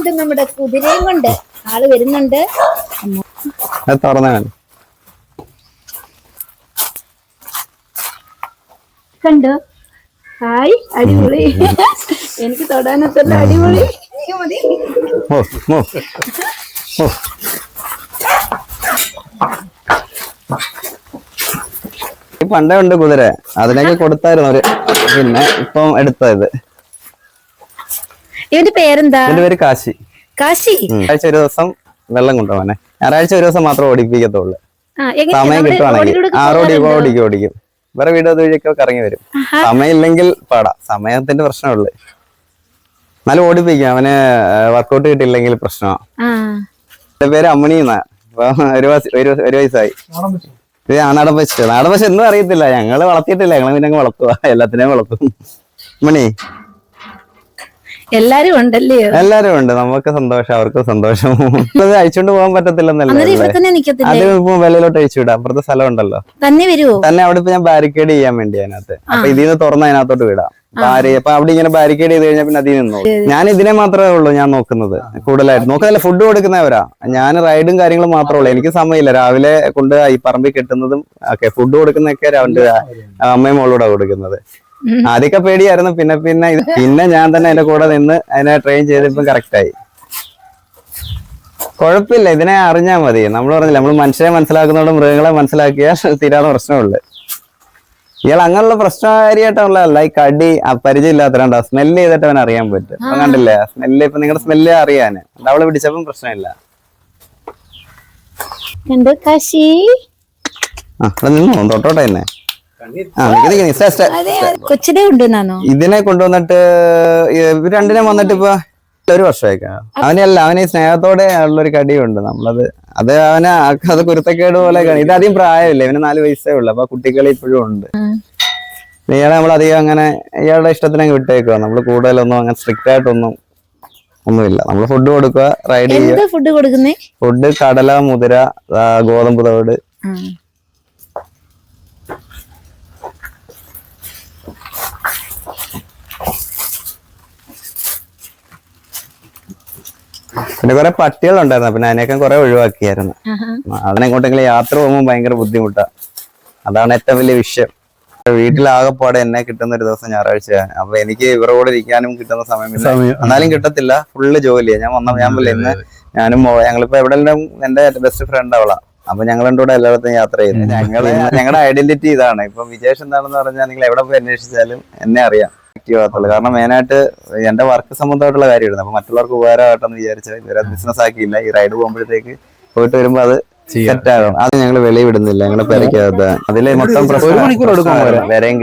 വരുന്നുണ്ട് നമ്മുടെ കുതിരയും കൊണ്ട്. ആൾ വരുന്നുണ്ട്. കണ്ടോ? ഹായ് അടിപൊളി. എനിക്ക് തൊടാനത്തല്ല അടിപൊളി. അയ്യോ, മതി. ഓ ഓ ഓ. ഈ പണ്ടേ ഉണ്ട് കുതിര. അതിനൊക്കെ കൊടുത്തായിരുന്നു അവർ. പിന്നെ ഇപ്പം എടുത്തത്. ഇവന്റെ പേരെന്താ? എന്റെ പേര് കാശി. കാശി? ഞായറാഴ്ച ഒരു ദിവസം വെള്ളം കൊണ്ടുപോകാനെ ഞായറാഴ്ച ഒരു ദിവസം മാത്രം ഓടിപ്പിക്കത്തുള്ളൂ. സമയം കിട്ടുവാണെങ്കിൽ ആ റോഡി പോകാറുണ്ടോ? ഓടിക്കും ഓടിക്കും. വേറെ വീട് വഴിയൊക്കെ കറങ്ങി വരും. സമയം ഇല്ലെങ്കിൽ പാടാ. സമയത്തിന്റെ പ്രശ്നമുള്ളു എന്നാലും ഓടിപ്പിക്കും. അവന് വർക്കൗട്ട് കിട്ടിയില്ലെങ്കിൽ പ്രശ്നമാണ് എന്റെ പേര് അമ്മണി ഒരു ഒരു വയസ്സായി. ഇത് നാടൻ പശു നാടൻ പശു എന്നും അറിയത്തില്ല. ഞങ്ങൾ വളർത്തിയിട്ടില്ല. ഞങ്ങളെ പിന്നെ വളർത്തുക എല്ലാത്തിനെയും വളർത്തും. മണി എല്ലാരും ഉണ്ടല്ലേ? എല്ലാരും ഉണ്ട്. നമുക്ക് സന്തോഷം അവർക്ക് സന്തോഷം. അത് പോകാൻ പറ്റത്തില്ലെന്നല്ലേ അത് വെളിയിലോട്ട് അഴിച്ചു വിടാം. അപ്പുറത്തെ സ്ഥലം ഉണ്ടല്ലോ. തന്നെ വരുമോ തന്നെ അവിടെ ഇപ്പൊ ഞാൻ ബാരിക്കേഡ് ചെയ്യാൻ വേണ്ടി അതിനകത്ത്. അപ്പൊ ഇതിൽ നിന്ന് തുറന്ന് അതിനകത്തോട്ട് വിടാം. അപ്പൊ അവിടെ ഇങ്ങനെ ബാരിക്കേഡ് ചെയ്ത് കഴിഞ്ഞാൽ പിന്നെ അതിൽ നിന്നു ഞാൻ ഇതിനെ മാത്രമേ ഉള്ളൂ ഞാൻ നോക്കുന്നത് കൂടുതലായിട്ട്. നോക്കുന്നില്ല ഫുഡ് കൊടുക്കുന്നവരാ. ഞാൻ റൈഡും കാര്യങ്ങളും മാത്രമേ ഉള്ളൂ. എനിക്ക് സമയമില്ല. രാവിലെ കൊണ്ട് ഈ പറമ്പിൽ കിട്ടുന്നതും ഒക്കെ ഫുഡ് കൊടുക്കുന്നൊക്കെ അവന്റെ അമ്മയും മോളൂടെ കൊടുക്കുന്നത്. ആദ്യമൊക്കെ പേടിയായിരുന്നു. പിന്നെ പിന്നെ ഇത് പിന്നെ ഞാൻ തന്നെ അതിന്റെ കൂടെ നിന്ന് അതിനെ ട്രെയിൻ ചെയ്തിപ്പം കറക്റ്റ് ആയി. കുഴപ്പമില്ല. ഇതിനെ അറിഞ്ഞാൽ മതി. നമ്മൾ പറഞ്ഞില്ല നമ്മൾ മനുഷ്യരെ മനസ്സിലാക്കുന്നതോടെ മൃഗങ്ങളെ മനസ്സിലാക്കിയാൽ തീരാതെ പ്രശ്നമുള്ളു. ഇയാൾ അങ്ങനെയുള്ള പ്രശ്നകാരിയായിട്ടുള്ളതല്ല. ഈ കടി ആ പരിചയം ഇല്ലാത്തതുകൊണ്ടാ സ്മെല്ല് ചെയ്തിട്ട് അവൻ അറിയാൻ പറ്റും. അപ്പൊ കണ്ടില്ലേ? സ്മെല്ല് ഇപ്പൊ നിങ്ങളുടെ സ്മെല്ല് അറിയാന്. അവൾ പിടിച്ചപ്പം പ്രശ്നമില്ല. നിന്നോ? തൊട്ടോട്ടെ തന്നെ കൊച്ചിനെ കൊണ്ടുവന്നു ഇതിനെ കൊണ്ടുവന്നിട്ട് രണ്ടിനെ വന്നിട്ട് ഇപ്പൊ ഒരു വർഷമൊക്കെ അവനല്ല അവന് സ്നേഹത്തോടെ ഉള്ളൊരു കടിയുണ്ട് നമ്മളത്. അത് അവന് അത് കുരുത്തക്കേട് പോലെ ഇത് അധികം പ്രായമില്ല ഇവന് നാല് വയസ്സേ ഉള്ളു. അപ്പൊ കുട്ടികളി ഇപ്പോഴും ഉണ്ട്. ഇയാളെ നമ്മൾ അധികം അങ്ങനെ ഇയാളുടെ ഇഷ്ടത്തിന് അങ്ങ് വിട്ടേക്കുക നമ്മൾ കൂടുതലൊന്നും അങ്ങനെ സ്ട്രിക്റ്റ് ആയിട്ടൊന്നും ഒന്നുമില്ല. നമ്മൾ ഫുഡ് കൊടുക്കുക റൈഡ് ചെയ്യുക. ഫുഡ് കൊടുക്കുന്നേ? ഫുഡ് കടല മുതിര ഗോതമ്പ് തവിട്. പിന്നെ കുറെ പട്ടികളുണ്ടായിരുന്നു. പിന്നെ അതിനേക്കാൾ കുറെ ഒഴിവാക്കിയായിരുന്നു. അതിനെങ്ങോട്ടെങ്കിലും യാത്ര പോകുമ്പോൾ ഭയങ്കര ബുദ്ധിമുട്ടാ. അതാണ് ഏറ്റവും വലിയ വിഷയം. വീട്ടിലാകെപ്പാടെ എന്നെ കിട്ടുന്ന ഒരു ദിവസം ഞായറാഴ്ചയാണ്. അപ്പൊ എനിക്ക് ഇവരുടെ കൂടെ ഇരിക്കാനും കിട്ടുന്ന സമയമില്ല. എന്നാലും കിട്ടത്തില്ല. ഫുള്ള് ജോലിയാ. ഞാൻ വന്ന ഞാൻ പോലെ ഇന്ന് ഞാനും ഞങ്ങളിപ്പോ എവിടെയെല്ലാം എന്റെ ബെസ്റ്റ് ഫ്രണ്ട് അവളാ. അപ്പൊ ഞങ്ങൾ കൂടെ എല്ലായിടത്തും യാത്ര ചെയ്യുന്നു ഞങ്ങൾ ഞങ്ങളുടെ ഐഡന്റിറ്റി ഇതാണ്. ഇപ്പൊ വിജേഷ് എന്താണെന്ന് പറഞ്ഞാൽ നിങ്ങൾ എവിടെ പോയി അന്വേഷിച്ചാലും എന്നെ അറിയാം. ആക്റ്റീവ് ആകത്തുള്ളൂ കാരണം മെയിനായിട്ട് എന്റെ വർക്ക് സംബന്ധമായിട്ടുള്ള കാര്യമായിരുന്നു. അപ്പൊ മറ്റുള്ളവർക്ക് ഉപകാരമായിട്ടെന്ന് വിചാരിച്ചാൽ ഇവരെ ബിസിനസ് ആക്കിയില്ല. ഈ റൈഡ് പോകുമ്പോഴത്തേക്ക് പോയിട്ട് വരുമ്പോ അത് സെറ്റ് ആകും അത് ഞങ്ങൾ വെളിയിൽ വിടുന്നില്ല. ഞങ്ങൾ പെരക്കകത്ത് അതിൽ മൊത്തം പ്രശ്നം വരെയും